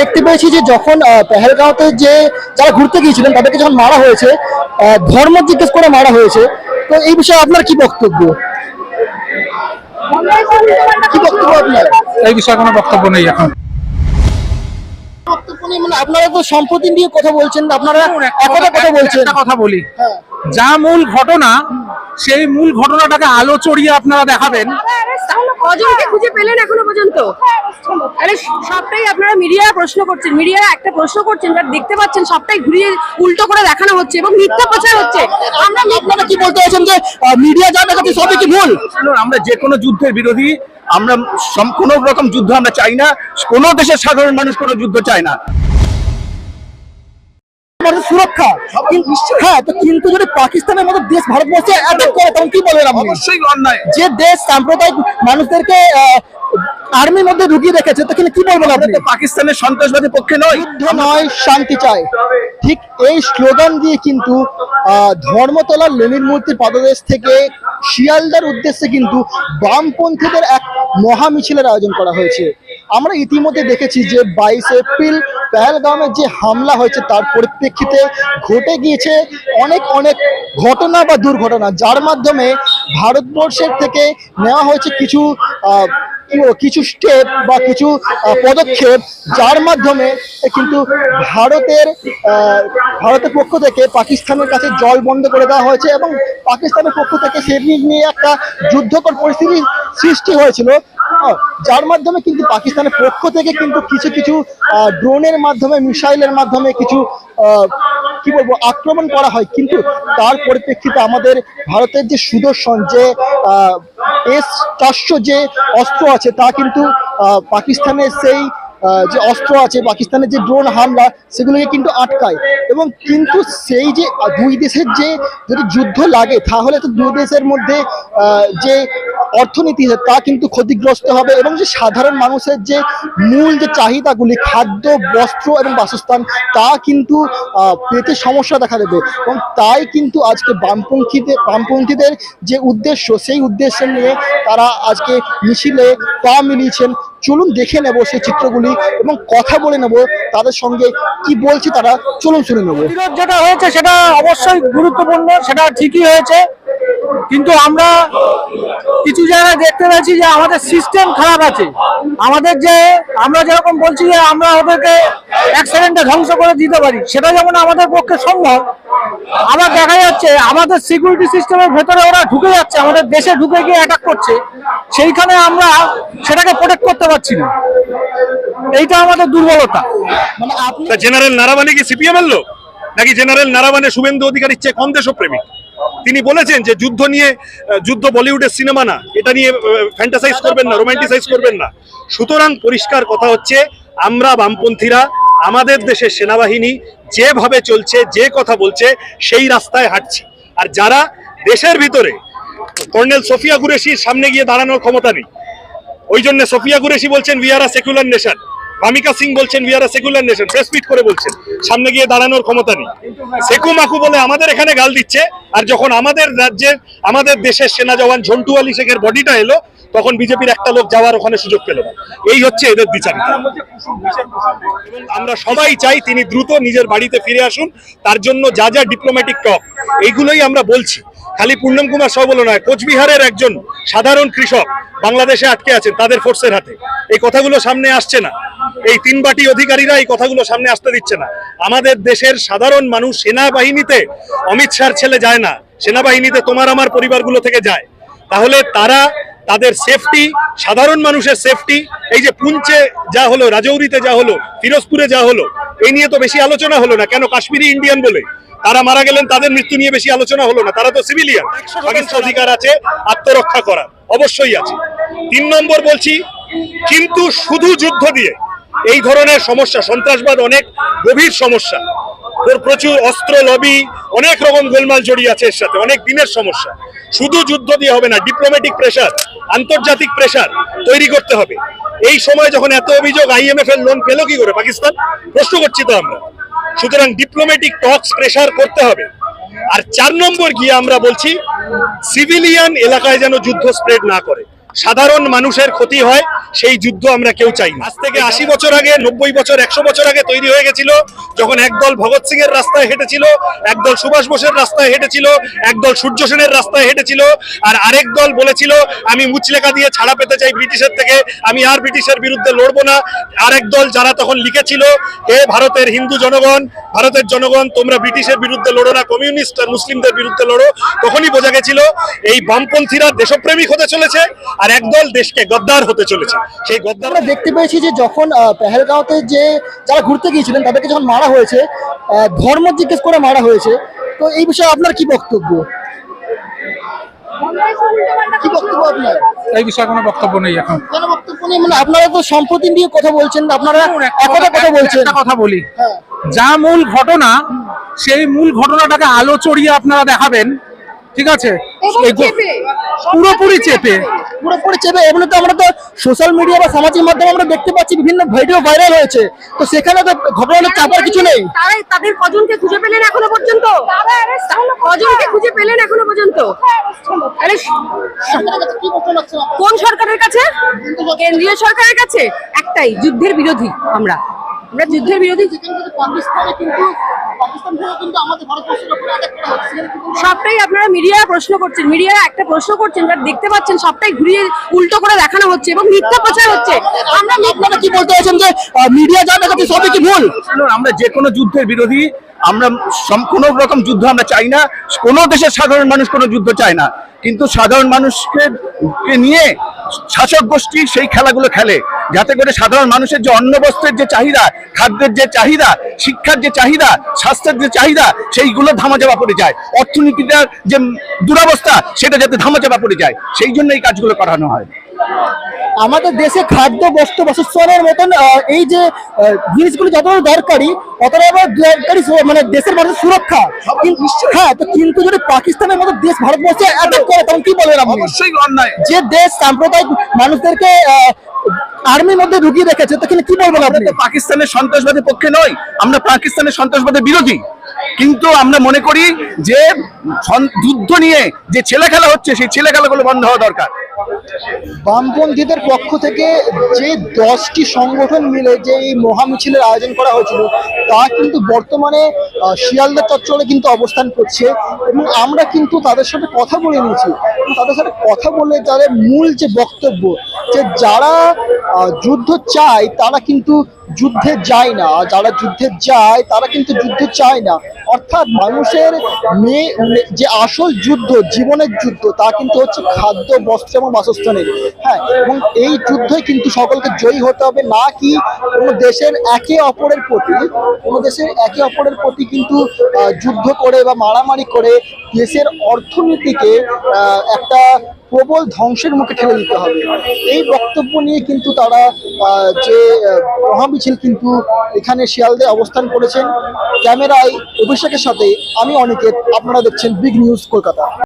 দেখতে পেয়েছি যে যখন পেহেলগাঁওতে যে যারা ঘুরতে গিয়েছিলেন তাদেরকে যখন মারা হয়েছে ধর্ম জিজ্ঞেস করে মারা হয়েছে তো এই বিষয়ে আপনার কি বক্তব্য? কি বক্তব্য আপনার? এই বিষয়ে কোনো বক্তব্য নেই এখন। মানে আপনারা তো সম্পত্তি নিয়ে কথা বলছেন আপনারা কথা বলছেন। কথা বলি। হ্যাঁ। যা মূল ঘটনা সেই মূল ঘটনাটাকে আলো চড়িয়ে আপনারা দেখাবেন। কজনকে খুঁজে পেলেন এখনও পর্যন্ত? সবটাই আপনারা মিডিয়া প্রশ্ন করছেন মিডিয়া একটা প্রশ্ন করছেন দেখতে পাচ্ছেন সবটাই ঘুরিয়ে উল্টো করে দেখানো হচ্ছে এবং মিথ্যা প্রচার হচ্ছে। আমরা আপনারা কি বলতে চাইছেন যে মিডিয়া যা দেখাচ্ছে সবই কি ভুল? আমরা যে কোনো যুদ্ধের বিরোধী আমরা কোনো রকম যুদ্ধ আমরা চাই না। কোনো দেশের সাধারণ মানুষ কোনো যুদ্ধ চায় না। সুরক্ষা। হ্যাঁ তো কিন্তু যদি পাকিস্তানের মতো দেশ ভারতবর্ষে অ্যাটাক করে তখন কি বলবেন আপনি? অবশ্যই অন্যায়। যে দেশ সাম্প্রদায়িক মানুষদেরকে আর্মির মধ্যে ঢুকিয়ে রেখেছে তখন কি বলবেন আপনি? পাকিস্তানের সন্ত্রাসবাদী পক্ষে নয়। যুদ্ধ নয় শান্তি চাই। ঠিক এই স্লোগান দিয়ে কিন্তু আহ, ধর্মতলা লেনিন মূর্তির পাদদেশ থেকে শিয়ালদার উদ্দেশ্যে কিন্তু বামপন্থীদের এক মহা মিছিলের আয়োজন করা হয়েছে। আমরা ইতিমধ্যে দেখেছি যে বাইশ এপ্রিল পেহেলগামে যে হামলা হয়েছে, তার পরিপ্রেক্ষিতে ঘটে গিয়েছে অনেক অনেক ঘটনা বা দুর্ঘটনা। যার মাধ্যমে ভারতবর্ষের থেকে নেওয়া হয়েছে কিছু কিছু স্টেপ বা কিছু পদক্ষেপ যার মাধ্যমে কিন্তু ভারতের ভারতের পক্ষ থেকে পাকিস্তানের কাছে জল বন্ধ করে দেওয়া হয়েছে এবং পাকিস্তানের পক্ষ থেকে সে নিয়ে একটা যুদ্ধকর পরিস্থিতি সৃষ্টি হয়েছিল। যার মাধ্যমে কিন্তু পাকিস্তানের পক্ষ থেকে কিন্তু কিছু কিছু ড্রোনের মাধ্যমে, মিসাইলের মাধ্যমে কিছু কি বলব, আক্রমণ করা হয়। কিন্তু তার পরিপ্রেক্ষিতে আমাদের ভারতের যে সুদর্শন, যে এস চারশো যে অস্ত্র আছে, তা কিন্তু পাকিস্তানের সেই যে অস্ত্র আছে, পাকিস্তানের যে ড্রোন হামলা, সেগুলোকে কিন্তু আটকায়। এবং কিন্তু সেই যে দুই দেশের যে যদি যুদ্ধ লাগে, তাহলে তো দুই দেশের মধ্যে যে অর্থনীতি তা কিন্তু ক্ষতিগ্রস্ত হবে। এবং যে সাধারণ মানুষের যে মূল যে চাহিদাগুলি, খাদ্য, বস্ত্র এবং বাসস্থান, তা কিন্তু পেতে সমস্যা দেখা দেবে। এবং তাই কিন্তু আজকে বামপন্থীদের বামপন্থীদের যে উদ্দেশ্য, সেই উদ্দেশ্য নিয়ে তারা আজকে মিছিলে পা মিলিয়েছেন। চলুন দেখে নেব সেই চিত্রগুলি এবং কথা বলে নেব তাদের সঙ্গে কি বলছে তারা। চলুন শুনে নেব। যেটা হয়েছে সেটা অবশ্যই গুরুত্বপূর্ণ, সেটা ঠিকই হয়েছে। কিন্তু আমরা কিছু জায়গায় দেখতে পাচ্ছি যে আমাদের সিস্টেম খারাপ আছে। আমাদের যে আমরা যেরকম বলছি যে আমরা ওদেরকে এক সেকেন্ডে ধ্বংস করে দিতে পারি সেটা যেমন আমাদের পক্ষে সম্ভব আবার দেখা যাচ্ছে আমাদের সিকিউরিটি সিস্টেমের ভেতরে ওরা ঢুকে যাচ্ছে আমাদের দেশে ঢুকে গিয়ে অ্যাটাক করছে সেইখানে আমরা সেটাকে প্রোটেক্ট করতে পারছি না। এইটা আমাদের দুর্বলতা। মানে জেনারেল নারাবানে কি সিপিএম এর লোক? নাকি জেনারেল নারাবানে শুভেন্দু অধিকারীর চেয়ে কম দেশপ্রেমিক? তিনি বলেছেন যে যুদ্ধ নিয়ে যুদ্ধ বলিউডের সিনেমা না, এটা নিয়ে ফ্যান্টাসাইজ করবেন না রোমান্টিসাইজ করবেন না। সুতরাং পরিষ্কার কথা হচ্ছে, আমরা বামপন্থীরা, আমাদের দেশের সেনাবাহিনী যেভাবে চলছে, যে কথা বলছে, সেই রাস্তায় হাঁটছি। আর যারা দেশের ভিতরে কর্নেল সোফিয়া কুরেশির সামনে গিয়ে দাঁড়ানোর ক্ষমতা নেই, ওই জন্য সোফিয়া কুরেশি বলছেন we are a secular nation Vamika Singh বলছেন we are secular nation press meet করে বলছেন। সামনে গিয়ে দাঁড়ানোর ক্ষমতা নেই। সেকু মাকু বলে আমাদের এখানে গাল দিচ্ছে, আর যখন আমাদের রাজ্যের, আমাদের দেশের সেনা জওয়ান ঝন্টু আলী শেখের বডিটা এলো, তখন বিজেপির একটা লোক যাওয়ার ওখানে সুযোগ পেল না। এই হচ্ছে এদের বিচার। আমরা সবাই চাই তিনি দ্রুত নিজের বাড়িতে ফিরে আসুন, তার জন্য যা যা ডিপ্লোম্যাটিক টক এইগুলোই আমরা বলছি। খালি পূর্ণম কুমার সহ বলে নয়, কোচবিহারের একজন সাধারণ কৃষক বাংলাদেশে আটকে আছেন তাদের ফোর্সের হাতে। এই কথাগুলো সামনে আসছে না। এই তিন বাটি অধিকারীরা এই কথাগুলো সামনে আসতে দিচ্ছে না। আমাদের দেশের সাধারণ মানুষ সেনাবাহিনীতে অমিত শাহর ছেলে যায় না। সেনাবাহিনীতে তোমার আমার পরিবারগুলো থেকে যায়। তাহলে তারা তাদের সেফটি সাধারণ মানুষের সেফটি এই যে পুঞ্চে যা হলো রাজৌরিতে যা হলো ফিরোজপুরে যা হলো এই নিয়ে তো বেশি আলোচনা হলো না। কেন কাশ্মীরি ইন্ডিয়ান বলে? তারা মারা গেলেন তাদের মৃত্যু নিয়ে বেশি আলোচনা হলো না। তারা তো সিভিলিয়ান পাকিস্তান অধিকার আছে আত্মরক্ষা করার। অবশ্যই আছে। তিন নম্বর বলছি কিন্তু শুধু যুদ্ধ দিয়ে এই ধরনের সমস্যা, সন্ত্রাসবাদ অনেক গভীর সমস্যা। ওর প্রচুর অস্ত্র, লবি, অনেক রকম গোলমাল জড়িয়ে আছে এর সাথে, অনেক দিনের সমস্যা। শুধু যুদ্ধ দিয়ে হবে না ডিপ্লোম্যাটিক প্রেশার আন্তর্জাতিক প্রেশার তৈরি করতে হবে। এই সময় যখন এত অভিযোগ আইএমএফ এর লোন পেল কি করে পাকিস্তান? প্রশ্ন করছি তো আমরা। সুতরাং ডিপ্লোম্যাটিক টক্স প্রেশার করতে হবে। আর চার নম্বর গিয়ে আমরা বলছি সিভিলিয়ান এলাকায় যেন যুদ্ধ স্প্রেড না করে। সাধারণ মানুষের ক্ষতি হয়, সেই যুদ্ধ আমরা কেউ চাই আজ থেকে আশি বছর আগে, নব্বই বছর, একশো বছর আগে তৈরি হয়ে গেছিল, যখন একদল ভগৎ সিং এর রাস্তায় হেঁটেছিল, একদল সুভাষ বোসের রাস্তায় হেঁটেছিল, একদল সূর্য সেনের রাস্তায় হেঁটেছিল, আর আরেক দল বলেছিল, আমি মুচলেখা দিয়ে ছাড়া পেতে চাই ব্রিটিশের থেকে, আমি আর ব্রিটিশের বিরুদ্ধে লড়বো না। আরেক দল যারা তখন লিখেছিল, হে ভারতের হিন্দু জনগণ, ভারতের জনগণ, তোমরা ব্রিটিশের বিরুদ্ধে লড়ো না, কমিউনিস্ট মুসলিমদের বিরুদ্ধে লড়ো। তখনই বোঝা গেছিল, এই বামপন্থীরা দেশপ্রেমিক হতে চলেছে আর একদল দেশকে গদ্দার হতে চলেছে। সেই গদ্দার আমরা দেখতে পেয়েছি যে যখন পেহেলগাঁওতে যে যারা ঘুরতে গিয়েছিলেন তাদেরকে যখন মারা হয়েছে আহ, ধর্ম জিজ্ঞেস করে মারা হয়েছে তো এই বিষয়ে আপনার কি বক্তব্য? কি বক্তব্য আপনার? এই বিষয়ে কোনো বক্তব্য নেই এখন। কেন বক্তব্য নেই? মানে আপনারা তো সম্প্রতি নিয়ে কথা বলছেন আপনারা কথা বলছেন। একটা কথা বলি। হ্যাঁ। যা মূল ঘটনা সেই মূল ঘটনাটাকে আলো চড়িয়ে আপনারা দেখাবেন। ঠিক আছে। পুরোপুরি চেপে। পুরোপুরি চেপে। এমনি তো আমরা তো সোশ্যাল মিডিয়া বা সামাজিক মাধ্যমে আমরা দেখতে পাচ্ছি বিভিন্ন ভিডিও ভাইরাল হয়েছে। তো সেখানে তো ঘটনাটা চাপার কিছু নেই। তারাই তাদের কজনকে খুঁজে পেলেন এখনও পর্যন্ত? কজনকে খুঁজে পেলেন এখনও পর্যন্ত? আরে কোন সরকারের কাছে? কেন্দ্রীয় সরকারের কাছে? একটাই যুদ্ধের বিরোধী আমরা। আমরা যুদ্ধের বিরোধী কিন্তু সবটাই আপনারা মিডিয়া প্রশ্ন করছেন মিডিয়া একটা প্রশ্ন করছেন যারা দেখতে পাচ্ছেন সবটাই ঘুরিয়ে উল্টো করে দেখানো হচ্ছে এবং মিথ্যা প্রচার হচ্ছে। আমরা আপনারা কি বলতে চাইছেন যে মিডিয়া যা দেখাচ্ছে সবই কি ভুল? আমরা যে কোনো যুদ্ধের বিরোধী আমরা কোনো রকম যুদ্ধ আমরা চাই না। কোনো দেশের সাধারণ মানুষ কোনো যুদ্ধ চায় না। কিন্তু সাধারণ মানুষকে নিয়ে শাসক গোষ্ঠী সেই খেলাগুলো খেলে। যাতে করে সাধারণ মানুষের যে অন্ন বস্ত্রের যে চাহিদা, খাদ্যের যে চাহিদা, শিক্ষার যে চাহিদা, স্বাস্থ্যের যে চাহিদা, সেইগুলো ধামাচাপা পড়ে যায়। অর্থনীতিটার যে দুরাবস্থা, সেটা যাতে ধামাচাপা পড়ে যায়। সেই জন্য এই কাজগুলো করানো হয়। আমাদের দেশে খাদ্য বস্ত্র বাসস্থানের মতন এই যে জিনিসগুলো যতটা দরকারি ততটা আবার দরকারি মানে দেশের মানুষের সুরক্ষা। কিন্তু হ্যাঁ তো কিন্তু যদি পাকিস্তানের মতো দেশ ভারতবর্ষে অ্যাটাক করে তখন কি বলবেন আপনি? অবশ্যই অন্যায়। যে দেশ সাম্প্রদায়িক মানুষদেরকে আর্মির মধ্যে ঢুকিয়ে রেখেছে তো কি বলবেন আপনি? পাকিস্তানের সন্ত্রাসবাদের পক্ষে নই আমরা পাকিস্তানের সন্ত্রাসবাদের বিরোধী। কিন্তু আমরা মনে করি যে যুদ্ধ নিয়ে যে ছেলে খেলা হচ্ছে সেই ছেলে খেলাগুলো বন্ধ হওয়া দরকার। বামপন্থীদের পক্ষ থেকে যে দশটি সংগঠন মিলে যে এই মহামিছিলের আয়োজন করা হয়েছিল, তা কিন্তু বর্তমানে শিয়ালদা চত্বরে কিন্তু অবস্থান করছে এবং আমরা কিন্তু তাদের সাথে কথা বলে নিয়েছি। তাদের সাথে কথা বলে তাদের মূল যে বক্তব্য, যে যারা যুদ্ধ চায়, তারা কিন্তু যুদ্ধে যায় না। যারা যুদ্ধে যায়, তারা কিন্তু যুদ্ধ চায় না। অর্থাৎ মানুষের মেয়ে, যে আসল যুদ্ধ, জীবনের যুদ্ধ, তা কিন্তু হচ্ছে খাদ্য, বস্ত্র এবং বাসস্থানের। হ্যাঁ এবং এই যুদ্ধে কিন্তু সকলকে জয়ী হতে হবে, না কি কোনো দেশের একে অপরের প্রতি, কোনো দেশের একে অপরের প্রতি কিন্তু যুদ্ধ করে বা মারামারি করে দেশের অর্থনীতিকে একটা প্রবল ধ্বংসের মুখে ঠেলে দিতে হবে। এই বক্তব্য নিয়ে কিন্তু তারা যে মহা মহামিছিল কিন্তু এখানে শিয়ালদে অবস্থান করেছেন। ক্যামেরায় অভিষেকের সাথে আমি অনেকে আপনারা দেখছেন বিগ নিউজ কলকাতা।